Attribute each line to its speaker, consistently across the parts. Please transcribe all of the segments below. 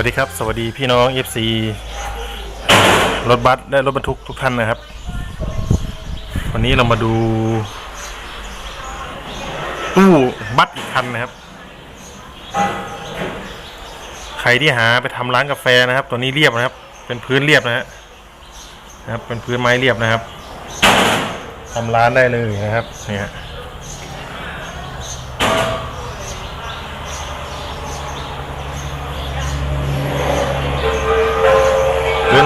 Speaker 1: วัสดีครับ สวัสดีพี่น้อง FC รถบัสและรถบรรทุกทุกท่านนะครับ วันนี้เรามาดู ตู้บัสอีกคันนะครับ ใครที่หาไปทำร้านกาแฟนะครับ ตัวนี้เรียบนะครับ เป็นพื้นเรียบนะฮะนะครับ เป็นพื้นไม้เรียบนะครับทำร้านได้เลยนะครับเนี่ย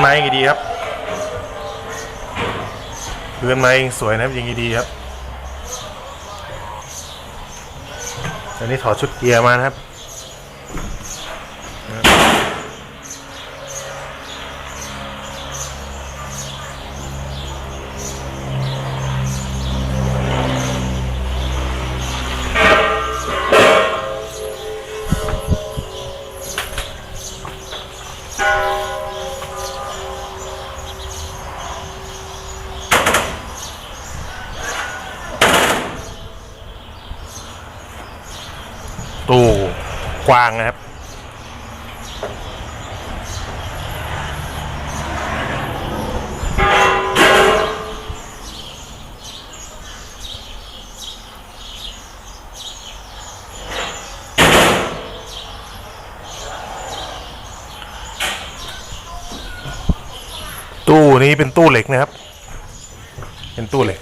Speaker 1: ไม้ยังดีครับพื้นไม้ยังสวยนะครับยังดีครับตอนนี้ถอดชุดเกียร์มานะครับ วางนะครับ ตู้นี้เป็นตู้เหล็กนะครับ เป็นตู้เหล็ก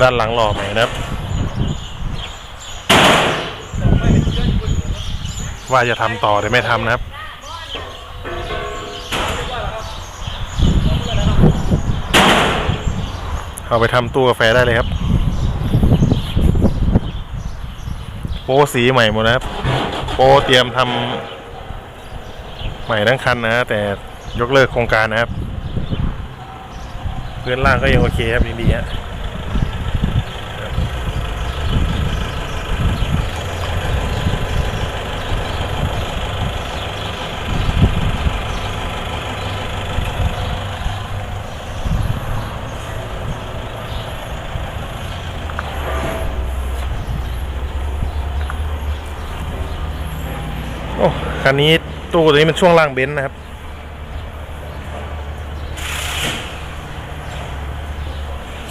Speaker 1: ด้านหลังหล่อใหม่นะครับ ว่าจะทำต่อแต่ไม่ทำนะครับเอาไปทำตู้กาแฟได้เลยครับโปรสีใหม่หมดนะครับโปรเตรียมทำใหม่ทั้งคันนะฮะแต่ยกเลิกโครงการนะครับ พื้นล่างก็ยังโอเคครับดีๆฮะ คันนี้ตู้ตัวนี้เป็นช่วงล่างเบนซ์นะครับ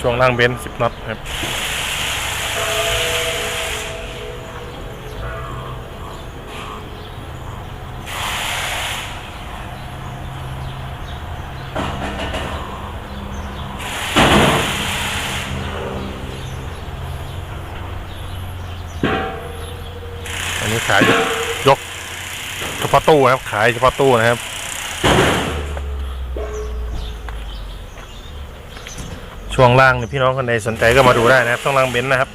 Speaker 1: ช่วงล่างเบนซ์สิบน็อตครับอันนี้ขายยกเฉ พาะตู้นะครับ ขายเฉพาะตู้นะครับ ช่วงล่างเนี่ยพี่น้องคนใดสนใจก็มาดูได้นะครับ ช่วงล่างเบนซ์นะครับ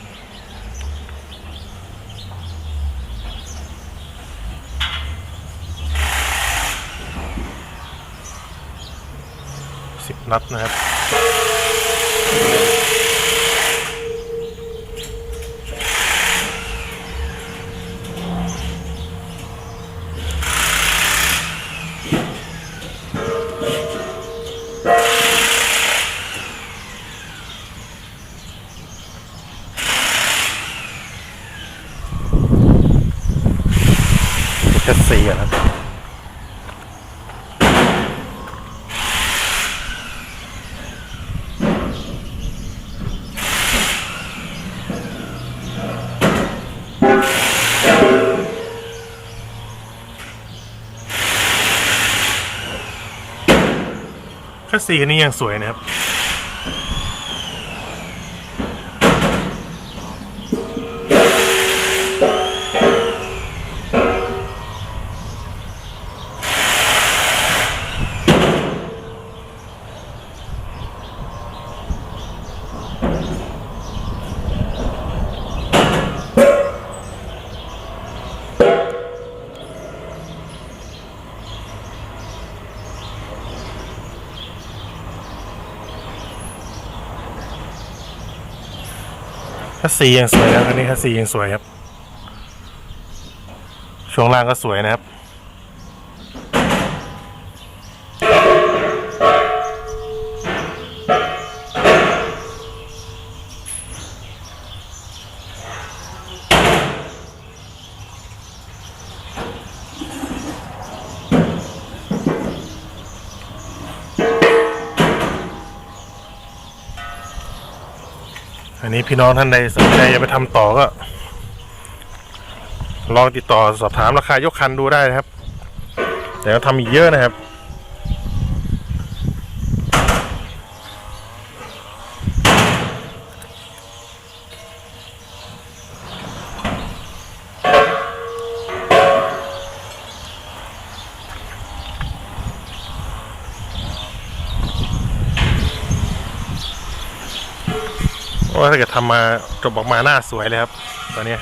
Speaker 1: สิบนัดนะครับ ดสี่อะนะคัสซีคันนี้ยังสวยนะครับ คัสซียังสวยนะครับอันนี้คัสซียังสวยครับช่วงล่างก็สวยนะครับ อันนี้พี่น้องท่านใดสนใจจะไปทำต่อก็ ลองติดต่อสอบถามราคายกคันดูได้นะครับ แต่ก็ทำอีกเยอะนะครับ ว่าถ้าเกิดทำมาจบออกมาหน้าสวยเลยครับ ตอนนี้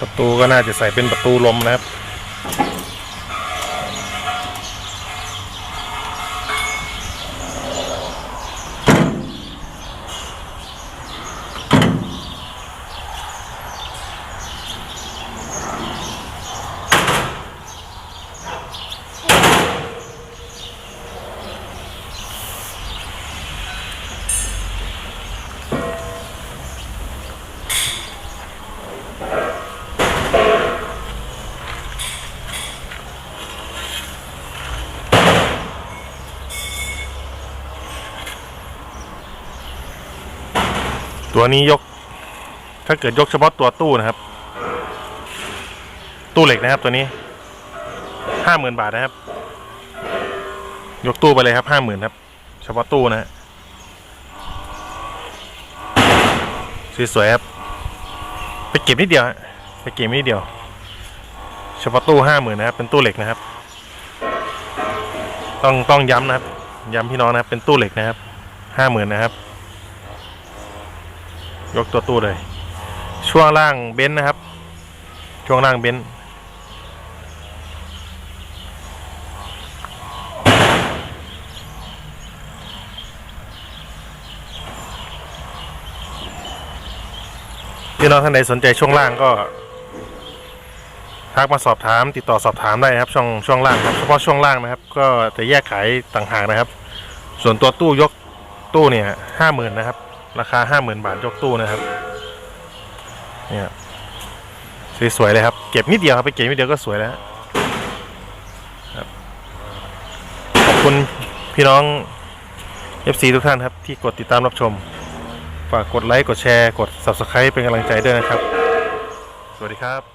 Speaker 1: ประตูก็น่าจะใส่เป็นประตูลมนะครับ ตัวนี้ยก ถ้าเกิดยกเฉพาะตัวตู้นะครับ ตู้เหล็กนะครับตัวนี้ห้าหมื่นบาทนะครับ ยกตู้ไปเลยครับห้าหมื่นครับ เฉพาะตู้นะฮะสวยๆครับ ไปเก็บนิดเดียวฮะไปเก็บนิดเดียว เฉพาะตู้ห้าหมื่นนะครับ เป็นตู้เหล็กนะครับ ต้องต้องย้ำนะครับ ย้ำพี่น้องนะครับ เป็นตู้เหล็กนะครับห้าหมื่นนะครับ ยกตัวตู้เลย ช่วงล่างเบนซ์นะครับ ช่วงล่างเบนซ์พี่น้องท่านใดสนใจช่วงล่างก็ทักมาสอบถามติดต่อสอบถามได้นะครับ ช่วงช่วงล่างครับเฉพาะช่วงล่างนะครับ ก็จะแยกขายต่างหากนะครับ ส่วนตัวตู้ยกตู้เนี่ยห้าหมื่นนะครับ ราคาห้าหมื่นบาทยกตู้นะครับเนี่ยสวยๆเลยครับ เก็บนิดเดียวครับไปเก็บนิดเดียวก็สวยแล้วครับขอบคุณพี่น้อง FC ทุกท่านครับ ที่กดติดตามรับชม ฝากกดไลค์กดแชร์ กด Subscribe เป็นกำลังใจด้วยนะครับ สวัสดีครับ